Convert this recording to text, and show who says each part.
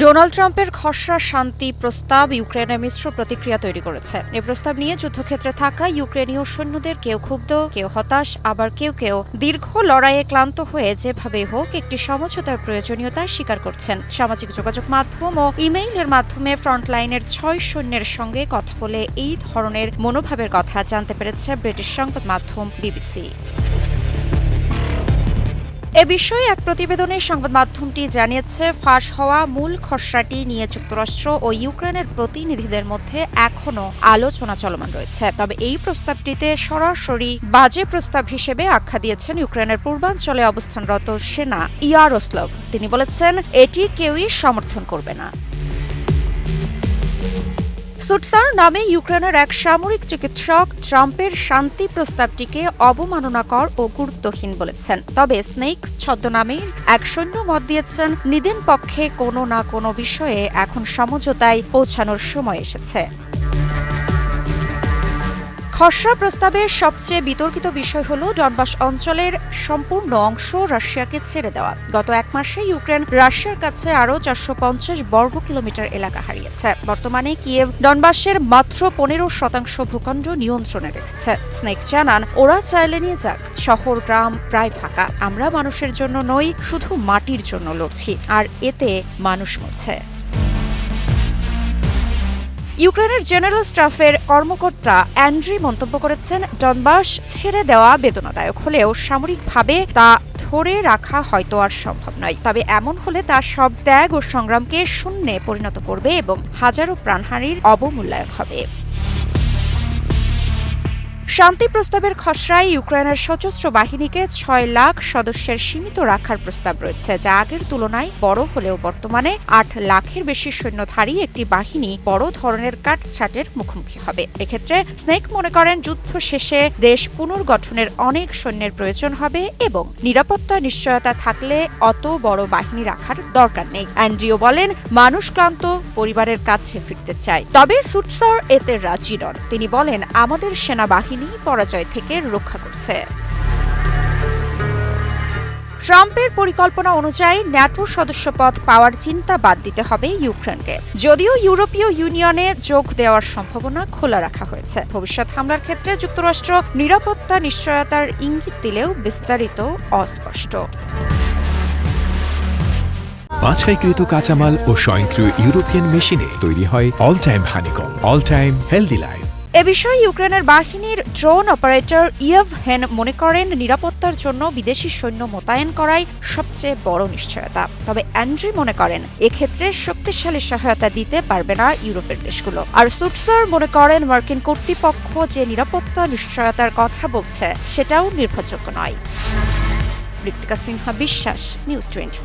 Speaker 1: Donald ট্রাম্পের খসড়া শান্তি প্রস্তাব ইউক্রেনে মিশ্র প্রতিক্রিয়া তৈরি করেছে। এ প্রস্তাব নিয়ে যুদ্ধক্ষেত্রে থাকা ইউক্রেনীয় সৈন্যদের কেউ ক্ষুব্ধ, কেউ হতাশ, আবার কেউ কেউ দীর্ঘ লড়াইয়ে ক্লান্ত হয়ে যেভাবে হোক একটি সমঝোতার প্রয়োজনীয়তা স্বীকার করছেন। সামাজিক যোগাযোগ মাধ্যম ও ইমেইলের মাধ্যমে ফ্রন্টলাইনের ছয় সৈন্যের সঙ্গে কথা বলে এই ধরনের মনোভাবের কথা জানতে পেরেছে ব্রিটিশ সংবাদ মাধ্যম বিবিসি। এ বিষয়ে এক প্রতিবেদনে সংবাদ মাধ্যমটি জানিয়েছে, ফাঁস হওয়া মূল খসড়াটি নিয়ে যুক্তরাষ্ট্র ও ইউক্রেনের প্রতিনিধিদের মধ্যে এখনও আলোচনা চলমান রয়েছে। তবে এই প্রস্তাবটিতে সরাসরি বাজে প্রস্তাব হিসেবে আখ্যা দিয়েছেন ইউক্রেনের পূর্বাঞ্চলে অবস্থানরত সেনা ইয়ারোস্লভ। তিনি বলেছেন, এটি কেউই সমর্থন করবে না। সুটসার নামে ইউক্রেনের এক সামরিক চিকিৎসক ট্রাম্পের শান্তি প্রস্তাবটিকে অবমাননাকর ও গুরুত্বহীন বলেছেন। তবে স্নেক ছদ্মনামের এক সৈন্য মত দিয়েছেন, নিদেন পক্ষে কোনো না কোনো বিষয়ে এখন সমঝোতায় পৌঁছানোর সময় এসেছে। খসড়া প্রস্তাবের সবচেয়ে বিতর্কিত বিষয় হল ডনবাস অঞ্চলের সম্পূর্ণ অংশ রাশিয়াকে ছেড়ে দেওয়া। গত এক মাসে ইউক্রেন রাশিয়ার কাছে আরও চারশো পঞ্চাশ বর্গ কিলোমিটার এলাকা হারিয়েছে। বর্তমানে কিয়েভ ডনবাসের মাত্র পনেরো শতাংশ ভূখণ্ড নিয়ন্ত্রণে রেখেছে। স্নেক জানান, ওরা চাইলে নিয়ে যাক। শহর, গ্রাম প্রায় ফাঁকা। আমরা মানুষের জন্য নই, শুধু মাটির জন্য লড়ছি। আর এতে মানুষ মরছে। ইউক্রেনের জেনারেল স্টাফের কর্মকর্তা অ্যান্ড্রি মন্তব্য করেছেন, ডনবাস ছেড়ে দেওয়া বেদনাদায়ক হলেও সামরিকভাবে তা ধরে রাখা হয়তো আর সম্ভব নয়। তবে এমন হলে তার সব ত্যাগ ও সংগ্রামকে শূন্যে পরিণত করবে এবং হাজারো প্রাণহানির অবমূল্যায়ন হবে। শান্তি প্রস্তাবের খসড়ায় ইউক্রেনের সশস্ত্র বাহিনীকে ছয় লাখ সদস্যের সীমিত রাখার প্রস্তাব রয়েছে, যা আগের তুলনায় বড় হলেও বর্তমানে আট লাখের বেশি সৈন্যধারী একটি বাহিনী বড় ধরনের কাটছাটের মুখোমুখি হবে। এক্ষেত্রে স্নেক মনে করেন, যুদ্ধ শেষে দেশ পুনর্গঠনের অনেক সৈন্যের প্রয়োজন হবে এবং নিরাপত্তা নিশ্চয়তা থাকলে অত বড় বাহিনী রাখার দরকার নেই। অ্যান্ড্রিও বলেন, মানুষ ক্লান্ত, পরিবারের কাছে ফিরতে চায়। তবে সুটসার এতে রাজি নন। তিনি বলেন, আমাদের সেনাবাহিনী পরাজয় থেকে রক্ষা করছে। ট্রাম্পের পরিকল্পনা অনুযায়ী ন্যাটোর সদস্যপদ পাওয়ার চিন্তা বাদ দিতে হবে ইউক্রেনকে। যদিও ইউরোপীয় ইউনিয়নে যোগ দেওয়ার সম্ভাবনা খোলা রাখা হয়েছে। ভবিষ্যৎ হামলার ক্ষেত্রে যুক্তরাষ্ট্র নিরাপত্তা নিশ্চয়তার ইঙ্গিত দিলেও বিস্তারিত অস্পষ্ট।
Speaker 2: বাছাইকৃত কাঁচামাল ও স্বয়ংক্রিয় ইউরোপিয়ান মেশিনে তৈরি হয় all time honeycomb, all time healthy life.
Speaker 1: এ বিষয়ে ইউক্রেনের বাহিনীর ড্রোন অপারেটর ইয়েভ হেন মনে করেন, নিরাপত্তার জন্য বিদেশি সৈন্য মোতায়েন করাই সবচেয়ে বড় নিশ্চয়তা। তবে অ্যান্ড্রি মনে করেন, এক্ষেত্রে শক্তিশালী সহায়তা দিতে পারবে না ইউরোপের দেশগুলো। আর সুটফার মনে করেন, মার্কিন কর্তৃপক্ষ যে নিরাপত্তা নিশ্চয়তার কথা বলছে, সেটাও নির্ভরযোগ্য নয়। ঋতিকা সিনহা বিশ্বাস, নিউজ টোয়েন্টি